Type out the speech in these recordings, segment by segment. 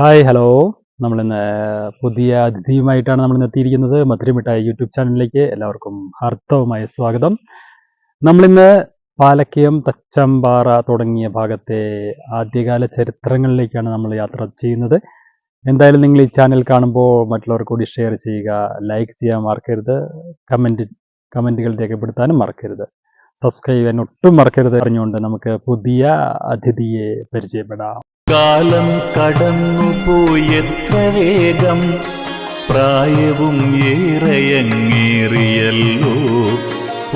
Hi hello നമ്മൾ ഇന്ന് പുതിയ അതിഥിയുമായിട്ടാണ് നമ്മൾ എത്തിയിരിക്കുന്നത്. മധുരമിഠായി യൂട്യൂബ് ചാനലിലേക്ക് എല്ലാവർക്കും ഹാർദവമായ സ്വാഗതം. നമ്മളിന്ന് പാലക്കയം തച്ചമ്പാറ തുടങ്ങിയ ഭാഗത്തെ ആദ്യകാല ചരിത്രങ്ങളിലേക്കാണ് നമ്മൾ യാത്ര ചെയ്യുന്നത്. എന്തായാലും നിങ്ങൾ ഈ ചാനൽ കാണുമ്പോൾ മറ്റുള്ളവർക്ക് കൂടി ഷെയർ ചെയ്യുക ലൈക്ക് ചെയ്യാൻ മറക്കരുത് കമന്റ് കമന്റുകൾ രേഖപ്പെടുത്താനും മറക്കരുത്. സബ്സ്ക്രൈബ് ചെയ്യാൻ ഒട്ടും മറക്കരുത്. പറഞ്ഞുകൊണ്ട് നമുക്ക് പുതിയ അതിഥിയെ പരിചയപ്പെടാം. കാലം കടന്നുപോയെത്ര വേഗം പ്രായവും ഏറെയങ്ങേറിയല്ലോ.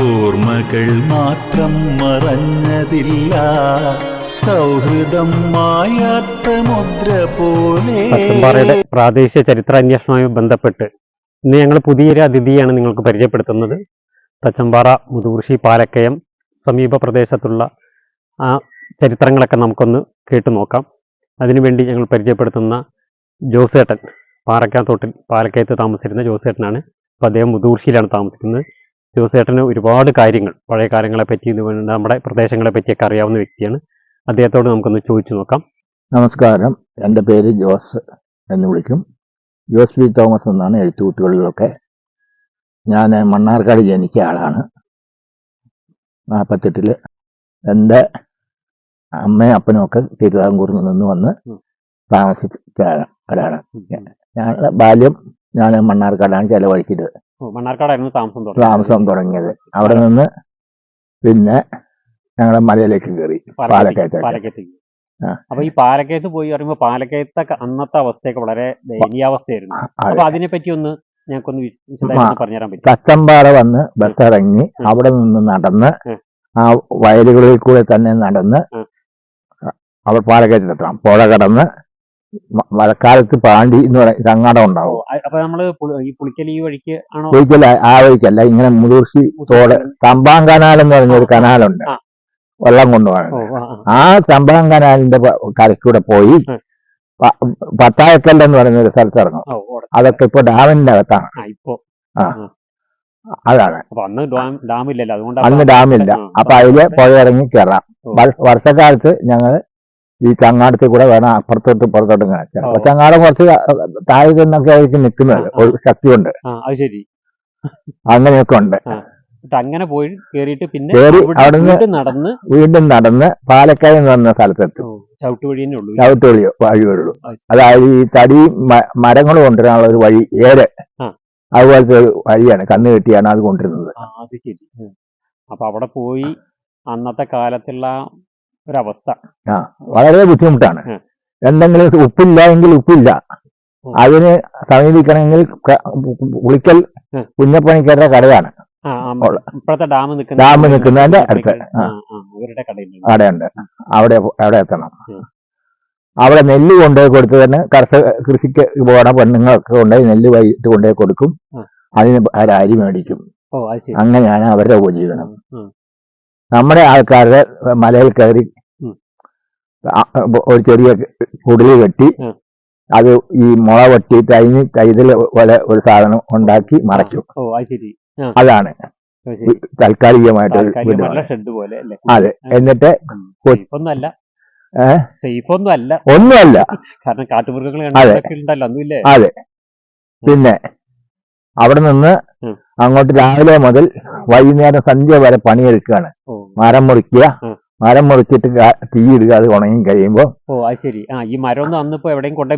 ഓർമ്മകൾ മാത്രം മറഞ്ഞതില്ല. സൗഹൃദം മായാത്ത മുദ്ര പോലെ പ്രാദേശിക ചരിത്രാന്വേഷണവുമായി ബന്ധപ്പെട്ട് ഇന്ന് ഞങ്ങൾ പുതിയൊരു അതിഥിയാണ് നിങ്ങൾക്ക് പരിചയപ്പെടുത്തുന്നത്. തച്ചമ്പാറ മുതുകുറിശി പാലക്കയം സമീപ പ്രദേശത്തുള്ള ആ ചരിത്രങ്ങളൊക്കെ നമുക്കൊന്ന് കേട്ടു നോക്കാം. അതിനുവേണ്ടി ഞങ്ങൾ പരിചയപ്പെടുത്തുന്ന ജോസേട്ടൻ പാറക്കാത്തോട്ടിൽ പാലക്കയത്ത് താമസിച്ചിരുന്ന ജോസേട്ടനാണ്. അപ്പോൾ അദ്ദേഹം മുതൂർശിയിലാണ് താമസിക്കുന്നത്. ജോസേട്ടന് ഒരുപാട് കാര്യങ്ങൾ പഴയ കാലങ്ങളെ പറ്റി നമ്മുടെ പ്രദേശങ്ങളെ പറ്റിയൊക്കെ അറിയാവുന്ന വ്യക്തിയാണ്. അദ്ദേഹത്തോട് നമുക്കൊന്ന് ചോദിച്ചു നോക്കാം. നമസ്കാരം. എന്റെ പേര് ജോസ് എന്ന് വിളിക്കും. ജോസ് ബി തോമസ് എന്നാണ് എഴുത്തുകൂട്ടുകളിലൊക്കെ. ഞാൻ മണ്ണാർക്കാട് ജനിച്ച ആളാണ്. നാൽപ്പത്തെട്ടിൽ. എന്റെ അമ്മയും അപ്പനും ഒക്കെ തിരുവിതാംകൂറിൽ നിന്ന് വന്ന് താമസിച്ചാണ് താമസിച്ചവരാണ് ഞങ്ങളുടെ ബാല്യം ഞാൻ മണ്ണാർക്കാടാണ് ചെലവഴിച്ചത്. മണ്ണാർക്കാടായിരുന്നു താമസം തുടങ്ങിയത്. താമസം തുടങ്ങിയത്. അവിടെ നിന്ന് പിന്നെ ഞങ്ങളെ മലയിലേക്ക് കയറി പാലക്കയത്തേക്ക്. പാലക്കയത്തേക്ക്. അപ്പൊ ഈ പാലക്കയത്ത് പോയി പറയുമ്പോ പാലക്കയത്തെ അന്നത്തെ അവസ്ഥയൊക്കെ വളരെ ദയനീയാവസ്ഥയായിരുന്നു അപ്പൊ അതിനെ പറ്റി ഒന്ന് ഞങ്ങൾക്കൊന്ന് പറഞ്ഞുതരാൻ പറ്റും തച്ചമ്പാറ വന്ന് ബസ് ഇറങ്ങി അവിടെ നിന്ന് നടന്ന് ആ വയലുകളിൽ കൂടെ തന്നെ നടന്ന് അവിടെ എത്തണം പുഴ കടന്ന് മഴക്കാലത്ത് പാണ്ടി എന്ന് പറയുന്ന ചങ്ങാടം ഉണ്ടാവും. അപ്പൊ നമ്മൾ ഈ പുളിക്കൽ ഈ വഴിക്ക് ആ വഴിക്കല്ല. ഇങ്ങനെ മുതിർച്ചി തോട് തമ്പാം കനാൽ എന്ന് പറഞ്ഞ ഒരു കനാലുണ്ട്. വെള്ളം കൊണ്ടുപോകണം ആ, തമ്പാം കനാലിന്റെ കരക്കൂടെ കരയ്ക്കൂടെ പോയി പത്തായക്കല്ലെന്ന് പത്തായക്കൽ എന്ന് പറയുന്ന ഒരു സ്ഥലത്ത് ഇറങ്ങും. അതൊക്കെ ഇപ്പൊ ഡാമിന്റെ അകത്താണ്. ആ, അതാണ്. അന്ന് ഡാമില്ല. അപ്പൊ അതിൽ പുഴ ഇറങ്ങി കയറാം വർഷക്കാലത്ത് ഞങ്ങൾ ഈ ചങ്ങാടത്തിൽ കൂടെ വേണം അപ്പുറത്തോട്ട് പുറത്തോട്ട് കിടക്കാം അപ്പൊ. ചങ്ങാടം കുറച്ച് താഴെ നിന്നൊക്കെ ആയിരിക്കും നിൽക്കുന്നത്. ഒരു ശക്തി കൊണ്ട് അങ്ങനെയൊക്കെ ഉണ്ട്. അങ്ങനെ പോയി കേറിയിട്ട് പിന്നെ അവിടെ അവിടുന്ന് നടന്ന് വീണ്ടും നടന്ന് പാലക്കാട് എന്ന് പറഞ്ഞ സ്ഥലത്തെത്തും. ചവിട്ട് വഴി വഴി വരുള്ളൂ അത് അതായത് ഈ തടി മരങ്ങളും കൊണ്ടുവരാനുള്ള ഒരു വഴി ഏര്. അതുപോലത്തെ ഒരു വഴിയാണ് കന്ന് കെട്ടിയാണ് അത് കൊണ്ടിരുന്നത്. അപ്പൊ അവിടെ പോയി അന്നത്തെ കാലത്തുള്ള ഒരവസ്ഥ. ആ വളരെ ബുദ്ധിമുട്ടാണ്. എന്തെങ്കിലും ഉപ്പില്ല എങ്കിൽ ഉപ്പില്ല. അതിന് സമീപിക്കണമെങ്കിൽ ഉളിക്കൽ കുഞ്ഞപ്പണിക്കാരുടെ കടയാണ്. ഡാം നിൽക്കുന്ന ഡാം നിൽക്കുന്നതിന്റെ അടുത്ത്. കടയുണ്ട്. അവിടെ അവിടെ എത്തണം. അവിടെ നെല്ല് കൊണ്ടുപോയി കൊടുത്ത് തന്നെ കർഷക കൃഷിക്ക് പോകണ പെണ്ണുങ്ങൾക്ക് കൊണ്ടുപോയി നെല്ല് വൈകിട്ട് കൊണ്ടുപോയി കൊടുക്കും. അതിന് അരി മേടിക്കും. അങ്ങനെയാണ് അവരുടെ ഉപജീവനം. നമ്മുടെ ആൾക്കാരുടെ മലയിൽ കയറി. ഒരു ചെറിയ കുടിൽ കെട്ടി. അത് ഈ മുള വെട്ടി തൈന് തൈതൽ പോലെ ഒരു സാധനം ഉണ്ടാക്കി മറയ്ക്കും. അതാണ്. താൽക്കാലികമായിട്ട് അതെ. എന്നിട്ട് ഒന്നുമല്ല. അതെ. അതെ. പിന്നെ അവിടെ നിന്ന് അങ്ങോട്ട് രാവിലെ മുതൽ വൈകുന്നേരം സന്ധ്യ വരെ പണിയെടുക്കുകയാണ്. മരം മുറിക്കുക. മരം മുറിച്ചിട്ട് തീയിടുക അത് ഉണങ്ങി കഴിയുമ്പോൾ ശരി. ഈ മരം ഒന്നും അന്നിപ്പോ എവിടെയും കൊണ്ടേ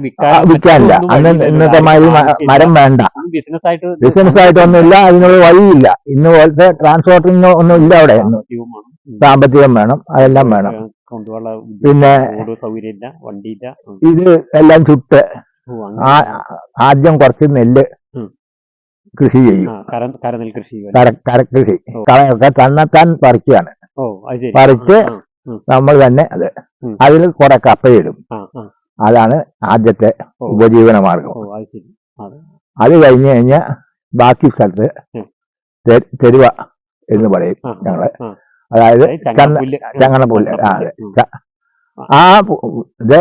വിൽക്കാനില്ല. അന്ന് ഇന്നത്തെ മാതിരി മരം വേണ്ട. ബിസിനസ് ആയിട്ട് ബിസിനസ് ആയിട്ടൊന്നുമില്ല അതിനുള്ള വഴിയില്ല. ഇന്ന് പോലത്തെ ട്രാൻസ്പോർട്ടിംഗ് ഒന്നും ഇല്ല അവിടെ. സാമ്പത്തികം വേണം. അതെല്ലാം വേണം. പിന്നെ ഇത് എല്ലാം ചുട്ട് ആദ്യം കുറച്ച് നെല്ല്. കൃഷി ചെയ്യും. കരനെൽ കൃഷി. കര ഓ. കളയൊക്കെ തന്നെത്താൻ പറിക്കുകയാണ്. പറിച്ച് നമ്മൾ തന്നെ അത്. അതിൽ കുറെ കപ്പയിടും. അതാണ് ആദ്യത്തെ ഉപജീവന മാർഗം. അത് കഴിഞ്ഞു കഴിഞ്ഞാൽ ബാക്കി സ്ഥലത്ത് തെരുവ എന്ന് പറയും ഞങ്ങൾ. അതായത് ചങ്ങനപ്പുല്ല് ആ ഇത്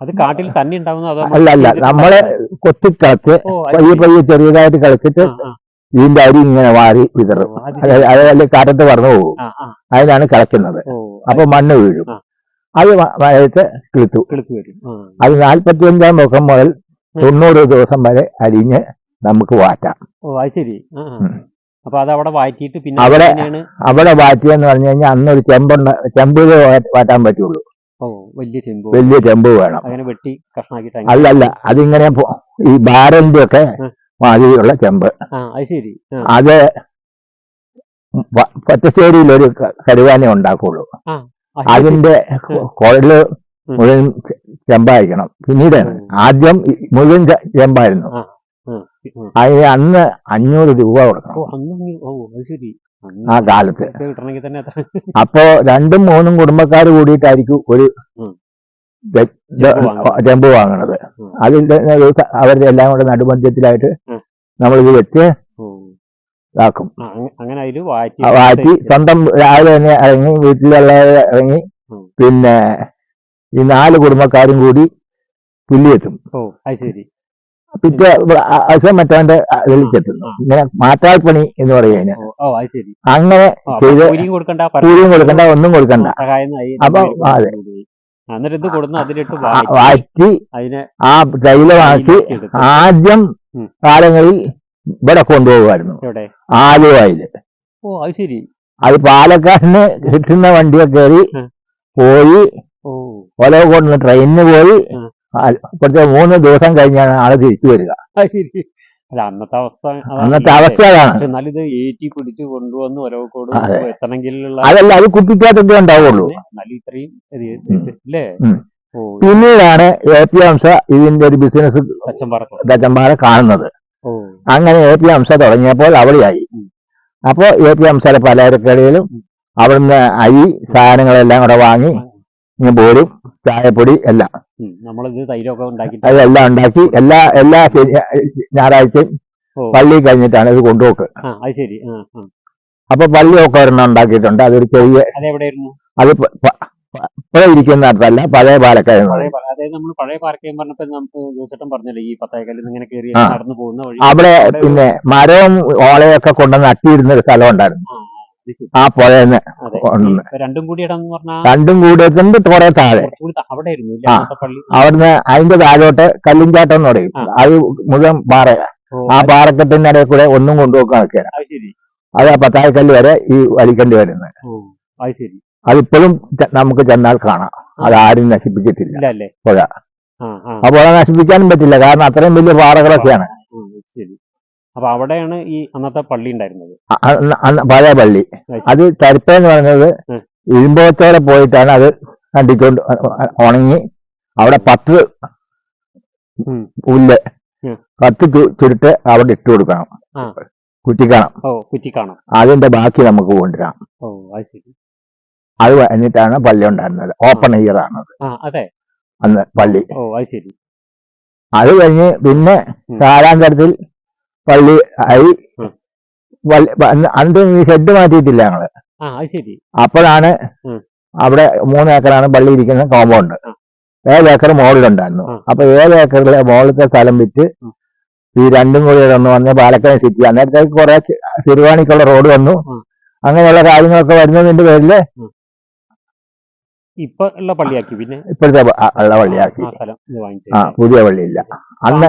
അത് കാട്ടിൽ തന്നെ ഉണ്ടാവുന്ന അല്ല അല്ല. നമ്മളെ കൊത്തിക്കളച്ച് പയ്യെ. പയ്യെ ചെറിയതായിട്ട് കളിച്ചിട്ട്. ഇതിന്റെ അരി ഇങ്ങനെ വാരി വിതറും. അതായത് കാറ്റത്ത് പറഞ്ഞു പോകും. അതിനാണ് കളക്കുന്നത് അപ്പൊ മണ്ണ് വീഴും. അത് വരച്ച് മഴയത്ത് കിളുത്തു അത് നാൽപ്പത്തിയഞ്ചാം മുഖം മുതൽ തൊണ്ണൂറ് ദിവസം വരെ അരിഞ്ഞ് നമുക്ക് വാറ്റാം. ശരി. അപ്പൊ അത് അവിടെ വാറ്റിയിട്ട് പിന്നെ അവിടെ- വാറ്റിയെന്ന് പറഞ്ഞു കഴിഞ്ഞാൽ അന്നൊരു ചെമ്പുണ്ട ചെമ്പ് വാറ്റാൻ പറ്റുള്ളൂ. വലിയ ചെമ്പോ വേണം. അങ്ങനെ വെട്ടി അല്ല അല്ല അല്ലല്ല അതിങ്ങനെ ഈ ബാരന്റെ ഒക്കെ. മാതിരിയുള്ള ചെമ്പ്. അത് അത് ഒരു കരുവാന ഉണ്ടാക്കുള്ളൂ. അതിന്റെ കുഴൽ. മുഴുവൻ ചെമ്പായിരിക്കണം. പിന്നീടാണ്. ആദ്യം മുഴുവൻ ചെമ്പായിരുന്നു. അതിന് അന്ന് അഞ്ഞൂറ് രൂപ കൊടുക്കണം. ആ കാലത്ത്. അപ്പോ രണ്ടും മൂന്നും കുടുംബക്കാർ കൂടിയിട്ടായിരിക്കും ഒരു ചെമ്പ് വാങ്ങണത്. അതിൽ അവരുടെ എല്ലാം കൂടെ നടുമധ്യത്തിലായിട്ട് നമ്മൾ നമ്മളിത് വെച്ച് ഇതാക്കും. വാറ്റി സ്വന്തം രാവിലെ തന്നെ ഇറങ്ങി വീട്ടിലുള്ള ഇറങ്ങി. പിന്നെ ഈ നാല് കുടുംബക്കാരും കൂടി പുല്ലിയെത്തും ഓ അത് ശരി. പിറ്റേ അസുഖം മറ്റവന്റെ ഇതിലേക്കെത്തുന്നു ഇങ്ങനെ മാറ്റാൽപ്പണി എന്ന് പറയുന്നതിന് ശരി. അങ്ങനെ ചെയ്ത് കൂലിയും കൊടുക്കണ്ട ഒന്നും കൊടുക്കണ്ട. അപ്പൊ അതെ. വാറ്റി ആ തൈലമാക്കി ആദ്യം കാലങ്ങളിൽ ഇവിടെ കൊണ്ടുപോകുമായിരുന്നു. ആലുവായിൽ അത് പാലക്കാടിന് കിട്ടുന്ന വണ്ടിയൊക്കെ കയറി പോയി ഒലവ് കൊണ്ട് ട്രെയിനിന് പോയി ഇപ്പോഴത്തെ മൂന്ന് ദിവസം കഴിഞ്ഞാണ് ആൾ തിരിച്ചു വരിക. അല്ല അന്നത്തെ അവസ്ഥ അന്നത്തെ അവസ്ഥ അതാണ്. എന്നാലും ഇത് ഏറ്റി പിടിച്ച് കൊണ്ടുവന്ന് ഒരവക്കോട് എത്തണമെങ്കിലുള്ള അതല്ല അത് കുപ്പിക്കകത്തൊക്കെ ഉണ്ടാവുള്ളൂ. എന്നാലും ഇത്രയും അല്ലേ പിന്നീടാണ് എ പി ഹംസ ഇതിന്റെ ഒരു ബിസിനസ് ഗജന്മാരെ കാണുന്നത്. അങ്ങനെ എ പി ഹംസ തുടങ്ങിയപ്പോൾ അവിടെയായി. അപ്പോൾ അപ്പോ എ പി ഹംസയുടെ പലചരക്കടയിലും. അവിടുന്ന് അരി സാധനങ്ങളെല്ലാം കൂടെ വാങ്ങി ഇങ്ങനെ ബോറും ചായപ്പൊടി എല്ലാം. നമ്മളിത് തൈരമൊക്കെ ഉണ്ടാക്കിട്ട് അതെല്ലാം ഉണ്ടാക്കി എല്ലാ എല്ലാ ഞായറാഴ്ചയും പള്ളി കഴിഞ്ഞിട്ടാണ് ഇത് കൊണ്ടുപോക്ക്. അത് ശരി. അപ്പൊ പള്ളിയൊക്കെ ഒരെണ്ണം ഉണ്ടാക്കിയിട്ടുണ്ട്. അതൊരു ചെറിയ അത് പ- പ- പ- ഇപ്പൊ ഇരിക്കുന്നിടത്തല്ല പഴയ പാലക്കയം അവിടെ പിന്നെ മരവും ഓളയൊക്കെ കൊണ്ടുവന്ന് അട്ടിയിരുന്ന ഒരു സ്ഥലം ഉണ്ടായിരുന്നു. ആ, അതെ. കൊണ്ടുവന്ന്. രണ്ടും കൂടി രണ്ടും കൂടി എത്തുന്നത് കുറെ താഴെ. ആ. അവിടുന്ന് അതിന്റെ താഴോട്ട് കല്ലിൻചാട്ടം എന്ന് പറയും. അത് മുഴുവൻ പാറ ആ പാറക്കെട്ടിന്റെ ഇടയിൽ കൂടെ ഒന്നും കൊണ്ടുപോക്കാൻ നിൽക്കുകയാണ് അത് ആ പത്തായക്കല്ല് വരെ ഈ വലിക്കേണ്ടി വരുന്നത് അതിപ്പോഴും നമുക്ക് ചെന്നാൽ കാണാം. അത് ആരും നശിപ്പിക്കത്തില്ല. പുഴ. ആ പുഴ നശിപ്പിക്കാനും പറ്റില്ല. കാരണം അത്രയും വലിയ പാറകളൊക്കെയാണ്. അപ്പൊ അവിടെയാണ് ഈ അന്നത്തെ പള്ളി ഉണ്ടായിരുന്നത്. പഴയ പള്ളി. അത് തരിപ്പ എന്ന് പറയുന്നത് ഉം. ഇരുമ്പോത്തോടെ പോയിട്ടാണ് അത് കണ്ടിക്കൊണ്ട് ഉണങ്ങി. അവിടെ പത്ത്. പുല്ല്. പത്ത് ചുരുട്ട് അവിടെ ഇട്ട് കൊടുക്കണം. കുറ്റിക്കാണം. കുറ്റിക്കണം? അതിന്റെ ബാക്കി നമുക്ക് കൊണ്ടുവരാം. അത് കഴിഞ്ഞിട്ടാണ് പള്ളി ഉണ്ടായിരുന്നത്. ഓപ്പൺ ഇയർ ആണ് അന്ന് പള്ളി. അത് കഴിഞ്ഞ് പിന്നെ. കാലാന്തരത്തിൽ പള്ളി ആയി. അന്ന് ഷെഡ് മാറ്റിയിട്ടില്ല ഞങ്ങൾ. അപ്പോഴാണ് അവിടെ മൂന്ന് ഏക്കറാണ് പള്ളി ഇരിക്കുന്ന കോമ്പൗണ്ട്. ഏഴ് ഏക്കർ മോളിലുണ്ടായിരുന്നു. അപ്പൊ ഏഴ് ഏക്കറിലെ മോളിലത്തെ സ്ഥലം വിറ്റ്. ഈ രണ്ടും കൂടി ഒന്ന് വന്ന് പാലക്കാട് സിറ്റി അന്നേരത്തേക്ക് കുറെ സിരുവാണിക്കുള്ള റോഡ് വന്നു. അങ്ങനെയുള്ള കാര്യങ്ങളൊക്കെ വരുന്നതിന്റെ പേരിൽ ഇപ്പൊ ഉള്ള പള്ളിയാക്കി പിന്നെ? ഇപ്പോഴത്തെ ഉള്ള പള്ളിയാക്കി. ആ പുതിയ പള്ളിയില്ല. അന്ന്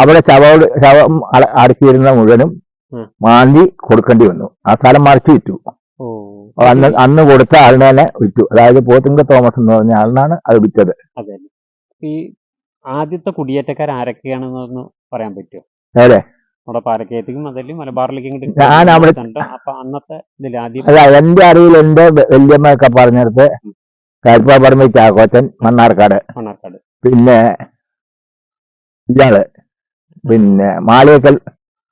അവിടെ ശവോട് ശവം അട- അടക്കിയിരുന്ന മുഴുവനും മാന്തി കൊടുക്കേണ്ടി വന്നു. ആ സ്ഥലം മറിച്ചു വിറ്റു. അന്ന് അന്ന് കൊടുത്ത ആളിനെ തന്നെ വിറ്റു. അതായത് പോത്തുങ്ക തോമസ് എന്ന് പറഞ്ഞ ആളിനാണ് അത് വിറ്റത്. ഈ ആദ്യത്തെ കുടിയേറ്റക്കാർ ആരൊക്കെയാണെന്നൊന്ന് പറയാൻ പറ്റുമോ? അതെ നമ്മുടെ പാലക്കയത്തേക്കും അതല്ലേ മലബാറിലേക്കും ഞാൻ അവിടെ-. അപ്പൊ അന്നത്തെ അല്ല എന്റെ അറിവിൽ എന്റെ വ- വല്യമ്മയൊക്കെ പറഞ്ഞെടുത്ത് പറമ്പ് ചാക്കോച്ചൻ മണ്ണാർക്കാട്. മണ്ണാർക്കാട്. പിന്നെ ഇയാൾ. പിന്നെ മാളിയേക്കൽ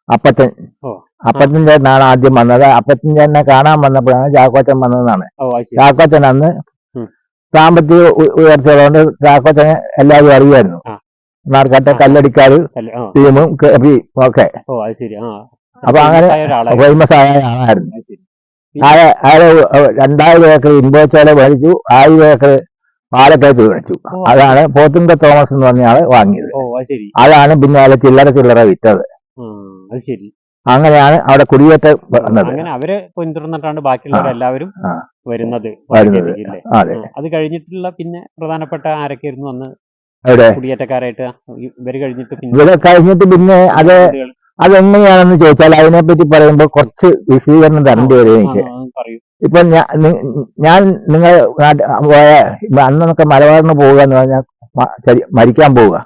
അപ്പച്ചൻ. ഓ. അപ്പച്ചൻ ചേട്ടനാണ് ആദ്യം വന്നത്. അപ്പച്ചൻ തന്നെ കാണാൻ വന്നപ്പോഴാണ് ചാക്കോച്ചൻ വന്നതെന്നാണ്. ചാക്കോച്ചൻ അന്ന്. സാമ്പത്തിക ഉയർച്ചയുള്ളതുകൊണ്ട് ചാക്കോച്ചനെ എല്ലാവരും അറിയുമായിരുന്നു. ആ. കല്ലടിക്കാർ ടീമും ഒക്കെ. അപ്പൊ അങ്ങനെ ഫേമസ് ആയ ആളായിരുന്നു അയാളെ രണ്ടായിരം ഏക്കർ ഇൻബോച്ചോല മേടിച്ചു ആയിരം ഏക്കർ പാലക്കയത്ത് മേടിച്ചു. അതാണ് പോത്തുങ്ക തോമസ് എന്ന് പറഞ്ഞ ആൾ വാങ്ങിയത്. അതാണ് പിന്നെ അയാളെ ചില്ലറ ചില്ലറ വിറ്റത്. അങ്ങനെയാണ് അവിടെ കുടിയേറ്റ വന്നത്. അവരെ പിന്തുടർന്നിട്ടാണ് ബാക്കിയുള്ളവർ എല്ലാവരും വരുന്നത്. വരുന്നത്. അതെ. അത് കഴിഞ്ഞിട്ടുള്ള പിന്നെ പ്രധാനപ്പെട്ട ആരൊക്കെയായിരുന്നു അന്ന്? അവിടെ കുടിയേറ്റക്കാരായിട്ട് ഇവർ കഴിഞ്ഞിട്ട് പിന്നെ ഇവിടെ കഴിഞ്ഞിട്ട് പിന്നെ അത് അതെങ്ങനെയാണെന്ന് ചോദിച്ചാൽ അതിനെപ്പറ്റി പറയുമ്പോൾ കുറച്ച് വിശദീകരണം തരേണ്ടി വരും എനിക്ക്. ഇപ്പൊ ഞാൻ നിങ്ങൾ പോയ അന്നൊക്കെ മലബാറിന് പോവുക എന്ന് പറഞ്ഞാൽ മരിക്കാൻ പോവുക.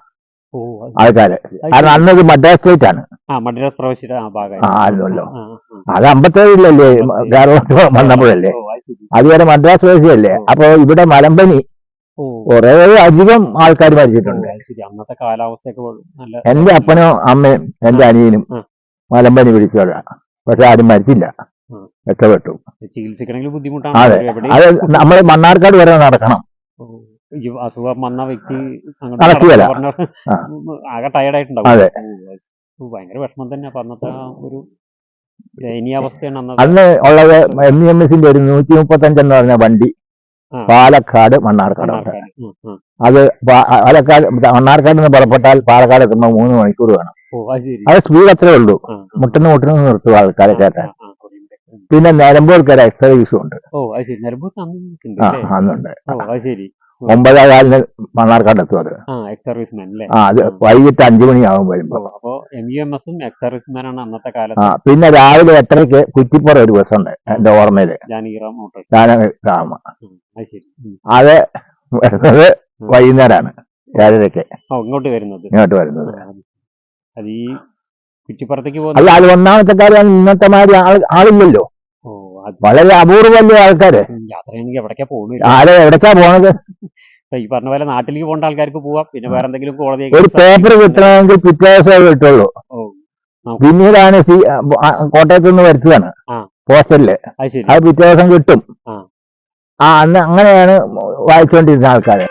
ആൾക്കാര്. കാരണം അന്നത് മദ്രാസ് സ്റ്റേറ്റ് ആണ് ആയിരുന്നല്ലോ. അത് അമ്പത്തേഴിലല്ലേ കേരളത്തിൽ വന്നപ്പോഴല്ലേ. അതുവരെ മദ്രാസ് പ്രവേശിയല്ലേ അപ്പൊ ഇവിടെ മലമ്പനി കൊറേ അധികം ആൾക്കാർ മരിച്ചിട്ടുണ്ട്. എന്റെ അപ്പനും അമ്മയും എന്റെ അനിയനും മലമ്പനി പിടിച്ചവരാ. പക്ഷെ ആരും മരിച്ചില്ല. രക്ഷപ്പെട്ടു. ചികിത്സിക്കണമെങ്കിൽ ബുദ്ധിമുട്ടാണ്. അതെ. അത് നമ്മൾ മണ്ണാർക്കാട് വരെ നടക്കണം. അസുഖം വന്ന വ്യക്തി നടക്കുകയല്ല. ആകെ ടയർഡായിട്ടുണ്ടാവും അതെ. ഭയങ്കര വിഷമം തന്നെ അപ്പൊ അന്നത്തെ ഒരു ദയനീയാവസ്ഥയാണ് അന്ന് ഉള്ളത് എം ഇ എം എസിന്റെ ഒരു നൂറ്റി മുപ്പത്തഞ്ചെന്ന് പറഞ്ഞ വണ്ടി പാലക്കാട് മണ്ണാർക്കാട്. അത് പാലക്കാട് മണ്ണാർക്കാട് നിന്ന് പുറപ്പെട്ടാൽ പാലക്കാട് എത്തുമ്പോൾ മൂന്ന് മണിക്കൂർ വേണം. അത് സ്പീഡ് അത്രേ ഉള്ളൂ. മുട്ടുന്ന. മുട്ടിന് മുട്ടിന് നിർത്തുക ആൾക്കാരെ ആ, കയറ്റാൻ ആ, ആ, കുടിയുണ്ട്. ഉം. പിന്നെ നിലമ്പൂർക്ക് എക്സ്ട്രാ യൂസും ഉണ്ട് ഓ അത് ശരി. നിലമ്പൂർക്ക് ഉണ്ട് ആ അന്നുണ്ട്. ഓ അത് ശരി. ഒമ്പതാം കാലിന് മണ്ണാർക്കാട് എത്തും അത്. ആ അത് വൈകിട്ട് അഞ്ചു മണിയാവും വരുമ്പോ. അന്നത്തെ ആ കാലത്ത് പിന്നെ രാവിലെ എട്ടരയ്ക്ക് കുറ്റിപ്പുറം ഒരു ബസ്സുണ്ട് എന്റെ ഓർമ്മയിൽ. ഉം, അത് വരുന്നത് വൈകുന്നേരമാണ് ഏഴരയ്ക്ക്. ഇങ്ങോട്ട് വരുന്നത്. ഇങ്ങോട്ട് വരുന്നത്. അത് ഈ കുറ്റിപ്പുറത്തേക്ക് അല്ല അത് ഒന്നാമത്തെ കാര്യം ഇന്നത്തെ മാതിരി ആളില്ലല്ലോ. വളരെ അപൂർവല്ലേ ആൾക്കാര്? യാത്ര ചെയ്യണമെങ്കിൽ എവിടേക്കാ പോകുന്നു ആരെ എവിടേക്കാ പോണത്? ഈ പറഞ്ഞ പോലെ നാട്ടിലേക്ക് പോകേണ്ട ആൾക്കാർക്ക് പോവാം. പിന്നെ വേറെ എന്തെങ്കിലും കോടതി ഒരു പേപ്പർ കിട്ടണമെങ്കിൽ പിറ്റേ ദിവസമേ കിട്ടുള്ളൂ. പിന്നീടാണ് സി കോട്ടയത്ത് നിന്ന് വരുത്തതാണ്. ആ. പോസ്റ്റലിൽ. അത് പിറ്റേ ദിവസം കിട്ടും. ആ. അന്ന് അങ്ങനെയാണ് വായിച്ചുകൊണ്ടിരുന്ന ആൾക്കാര്.